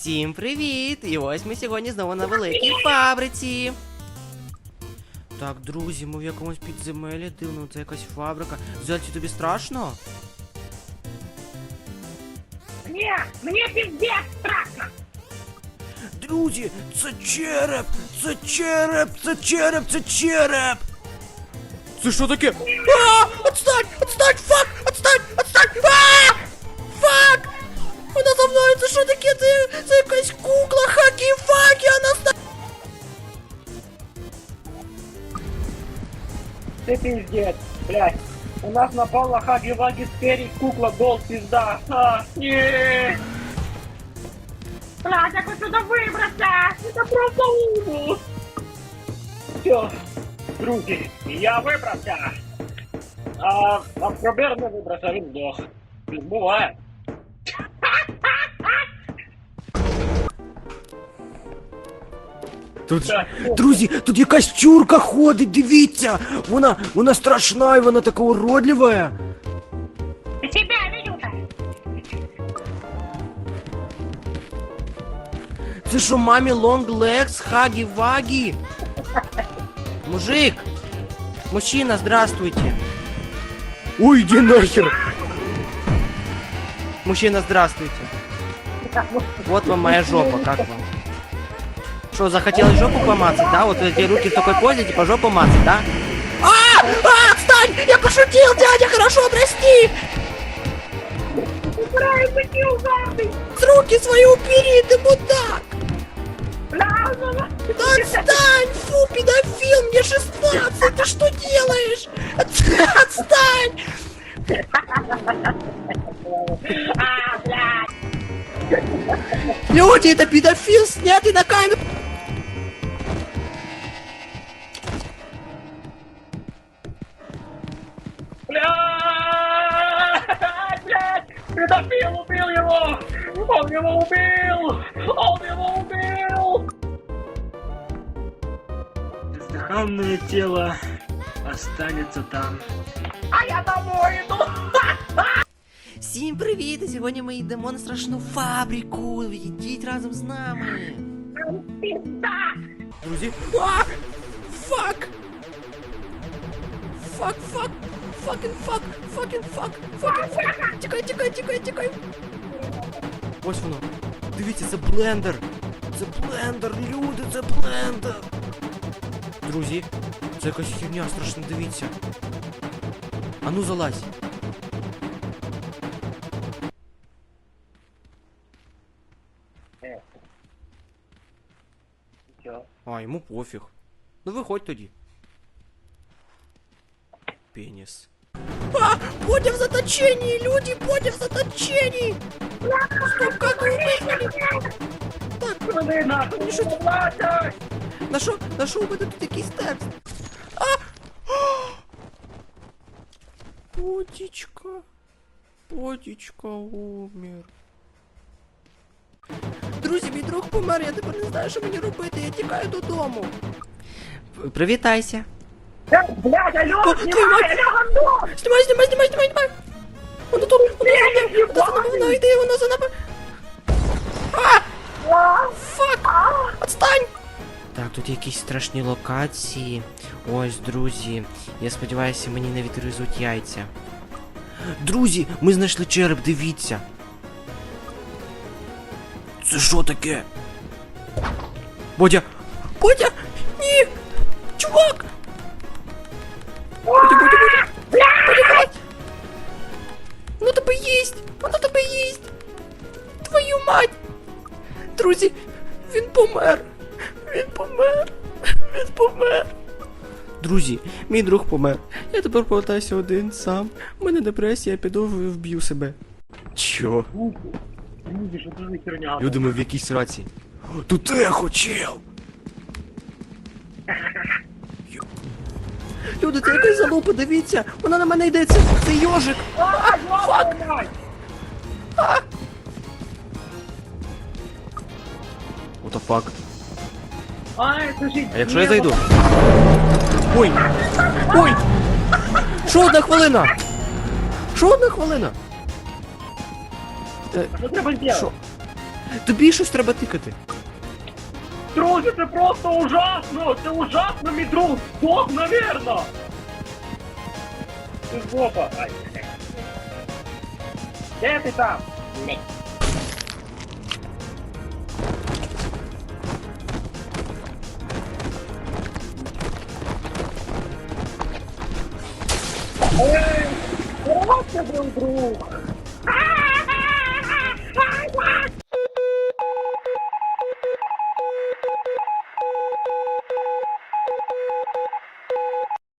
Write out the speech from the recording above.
Всім привіт! І ось ми сьогодні знову на великій фабриці. Так, друзі, ми в якомусь підземелі дивно, це якась фабрика. Зельці, тобі страшно? Мне, мне пиздец страшно. Друзі, це череп! Це череп! Це череп! Це череп! Це що таке? А! Отстань! Отстань! Фак! Отстань! Отстань! А! Фак! Вона за мною! Це що таке? Це, це якась кукла! Хакі-факі! Вона ста... Ты пиздец, блядь. У нас напала Хаги-Ваги спереди, кукла гол пизда. А, не. Блядь, я хочу туда выбраться. Это просто ужас. Все, друзі, я вибрався. А, а Пробер не вибрався, він здох. Буває. Тут... Так, Друзі, тут якась чурка ходить, дивіться! Вона, вона страшна і вона така уродлива. Тебя, Вилюша. Це що, мамі лонг лекс, хагі вагі? Мужик! Мужчина, здравствуйте! Ой, иди нахер! Мужчина, здравствуйте! Вот вам моя жопа, как вам? Что, захотелось жопу помацать, да? Вот эти руки в такой позе, типа жопу мацать, да? А! А! Отстань! Я пошутил, дядя, хорошо, прости! Убирай такие ужасные. С руки свои убери, ты мудак! Бля, бля, Да отстань! Фу, педофил, мне 16! Ты что делаешь? От- Отстань! А. Люди, это педофил, снятый на камеру! блядь, педофил убил его! Он его убил! Он его убил! Бездыханное тело останется там. А я домой иду! Всім привіт! І сьогодні ми йдемо на страшну фабрику. Йдіть разом з нами. Пизда! Друзі. А! Фак! Фак, фак! Факін фак! Факін фак! Факін фак! Тікай, тікай, тікай, тікай! Ось воно. Дивіться, це блендер! Це блендер, люди, це блендер! Друзі, це якась херня страшна, дивіться. А ну залазь. Чё? А, йому пофіг. Ну виходь тоді. Пеніс. А! Бодя в заточении! Люди, Бодя в заточении! Стоп, как вы выиграли? Так, Блин, нахуй, що ти- Вася! нашов, нашов мене тут якийсь текст. А! Бодічка. Бодічка умер. Друзі, мій друг помер, я тепер не знаю, що мені робити, я тікаю додому. Привітайся. Блядь, алло, снимай, алло, гандон! Знімай, знімай, знімай, знімай, знімай! Воно тут, за нами, воно за нами, воно йде, воно за нами. А! Фак! Отстань! Так, тут якісь страшні локації. Ось, друзі. Я сподіваюся, мені не відгризуть яйця. Друзі, ми знайшли череп, дивіться. Це що таке? Бодя! Бодя! Ні! Чувак! Воно тебе їсть! Воно тебе їсть! Твою мать! Друзі, він помер! Він помер! Він помер! Друзі, мій друг помер. Я тепер повертаюся один сам. У мене депресія, я піду і вб'ю себе. Чо? Люди, что ты за херня? Люди, ми в якійсь раці. Тут ехо, чел! Люди, це якась залупа, дивіться! Вона на мене йде, це, йожик! А, фак! What the fuck? А, якщо я зайду? Ой! Ой! Що одна хвилина? Що одна хвилина? Сделать? Що? Тобі щось треба тикати. Друзі, це просто ужасно! Це ужасно, мій друг! Бог, навірно! Ти жопа! Ай. Де ти там? Не. Ей! Коротше, друг, друг!